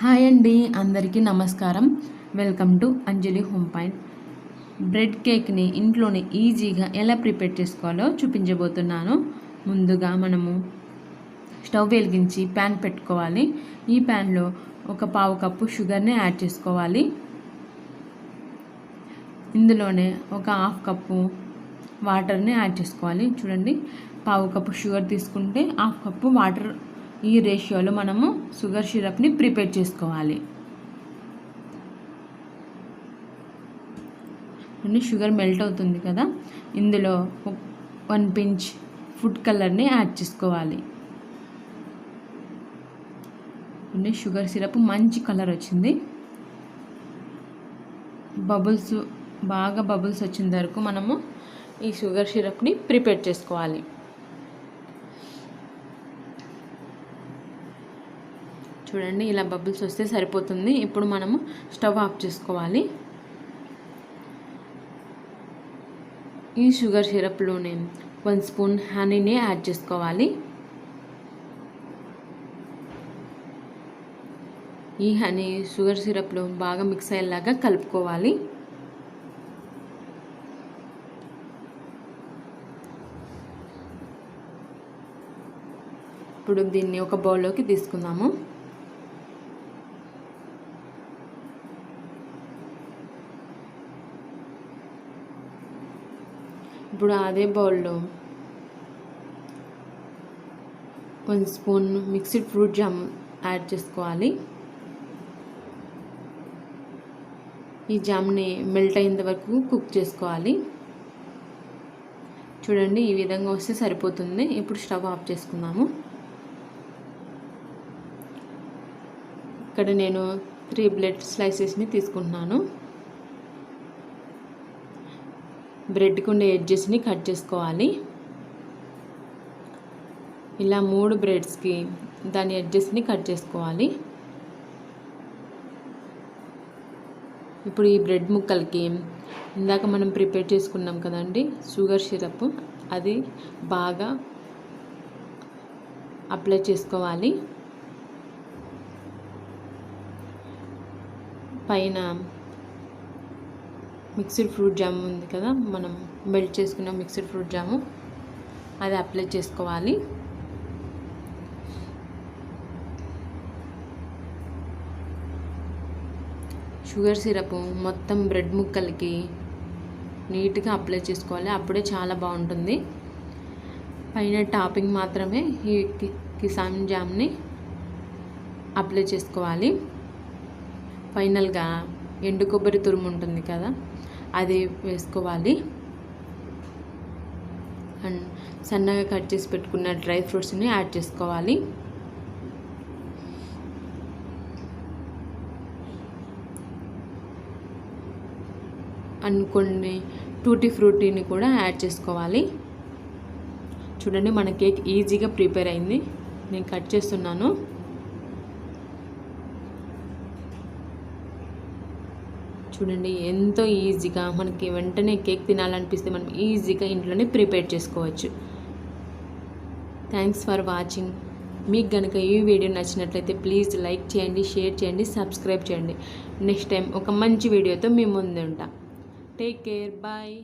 Hi అండి అందరికీ నమస్కారం. Welcome to Anjali home point. Bread కేక్ని ఇంట్లోనే ఈజీగా ఎలా ప్రిపేర్ చేసుకోవాలో చూపించబోతున్నాను. ముందుగా మనము స్టవ్ వెలిగించి ప్యాన్ పెట్టుకోవాలి. ఈ ప్యాన్లో ఒక పావు కప్పు షుగర్ని యాడ్ చేసుకోవాలి. ఇందులోనే ఒక హాఫ్ కప్పు వాటర్ని యాడ్ చేసుకోవాలి. చూడండి పావు కప్పు షుగర్ తీసుకుంటే హాఫ్ కప్పు వాటర్ ఈ రేషియోలో మనము షుగర్ సిరప్ని ప్రిపేర్ చేసుకోవాలి. అండి షుగర్ మెల్ట్ అవుతుంది కదా? ఇందులో వన్ పించ్ ఫుడ్ కలర్ని యాడ్ చేసుకోవాలి. అండి షుగర్ సిరప్ మంచి కలర్ వచ్చింది. బబుల్స్ బాగా బబుల్స్ వచ్చిన వరకు మనము ఈ షుగర్ సిరప్ని ప్రిపేర్ చేసుకోవాలి. చూడండి ఇలా బబుల్స్ వస్తే సరిపోతుంది. ఇప్పుడు మనము స్టవ్ ఆఫ్ చేసుకోవాలి. ఈ షుగర్ సిరప్లోనే వన్ స్పూన్ హనీని యాడ్ చేసుకోవాలి. ఈ హనీ షుగర్ సిరప్లో బాగా మిక్స్ అయ్యేలాగా కలుపుకోవాలి. ఇప్పుడు దీన్ని ఒక బౌల్లోకి తీసుకుందాము. ఇప్పుడు అదే బౌల్లో కొంచెం spoon mixed fruit jam add చేసుకోవాలి. ఈ జామ్ని మెల్ట్ అయ్యేంత వరకు కుక్ చేసుకోవాలి. చూడండి ఈ విధంగా వస్తే సరిపోతుంది. ఇప్పుడు స్టవ్ ఆఫ్ చేసుకుందాము. ఇక్కడ నేను త్రీ బ్లెడ్ స్లైసెస్ని తీసుకుంటున్నాను. బ్రెడ్కి ఉండే ఎడ్జెస్ని కట్ చేసుకోవాలి. ఇలా మూడు బ్రెడ్స్కి దాని ఎడ్జెస్ని కట్ చేసుకోవాలి. ఇప్పుడు ఈ బ్రెడ్ ముక్కలకి ఇందాక మనం ప్రిపేర్ చేసుకున్నాం కదండి షుగర్ సిరప్. అది బాగా అప్లై చేసుకోవాలి. పైన మిక్స్డ్ ఫ్రూట్ జామ్ ఉంది కదా మనం మెల్ట్ చేసుకున్న మిక్స్డ్ ఫ్రూట్ జాము. అది అప్లై చేసుకోవాలి. షుగర్ సిరప్ మొత్తం బ్రెడ్ ముక్కలకి నీట్గా అప్లై చేసుకోవాలి. అప్పుడే చాలా బాగుంటుంది. పైన టాపింగ్ మాత్రమే ఈ కిసాన్ జామ్ని అప్లై చేసుకోవాలి. ఫైనల్గా ఎండు కొబ్బరి తురుము ఉంటుంది కదా అది వేసుకోవాలి. అండ్ సన్నగా కట్ చేసి పెట్టుకున్న డ్రై ఫ్రూట్స్ని యాడ్ చేసుకోవాలి. అండ్ కొన్ని టూటీ ఫ్రూటీని కూడా యాడ్ చేసుకోవాలి. చూడండి మన కేక్ ఈజీగా ప్రిపేర్ అయింది. నేను కట్ చేస్తున్నాను. చూడండి ఎంతో ఈజీగా మనకి వెంటనే కేక్ తినాలనిపిస్తే మనం ఈజీగా ఇంట్లోనే ప్రిపేర్ చేసుకోవచ్చు. Thanks for watching. మీకు కనుక ఈ వీడియో నచ్చినట్లయితే ప్లీజ్ లైక్ చేయండి షేర్ చేయండి సబ్స్క్రైబ్ చేయండి. నెక్స్ట్ టైం ఒక మంచి వీడియోతో మీ ముందు ఉంటా టేక్ కేర్. బాయ్.